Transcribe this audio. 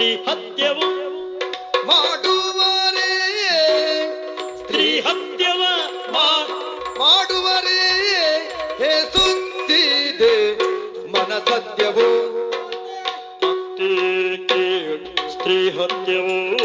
ಸ್ತ್ರೀ ಹತ್ಯವು. ಮಾಡುವರೇ? ಸ್ತ್ರೀ ಹತ್ಯವ ಮಾಡುವರೇ? ಹೇ ಸುತ್ತಿದೆ ಮನ ಸತ್ಯವು. ಸ್ತ್ರೀ ಹತ್ಯವು.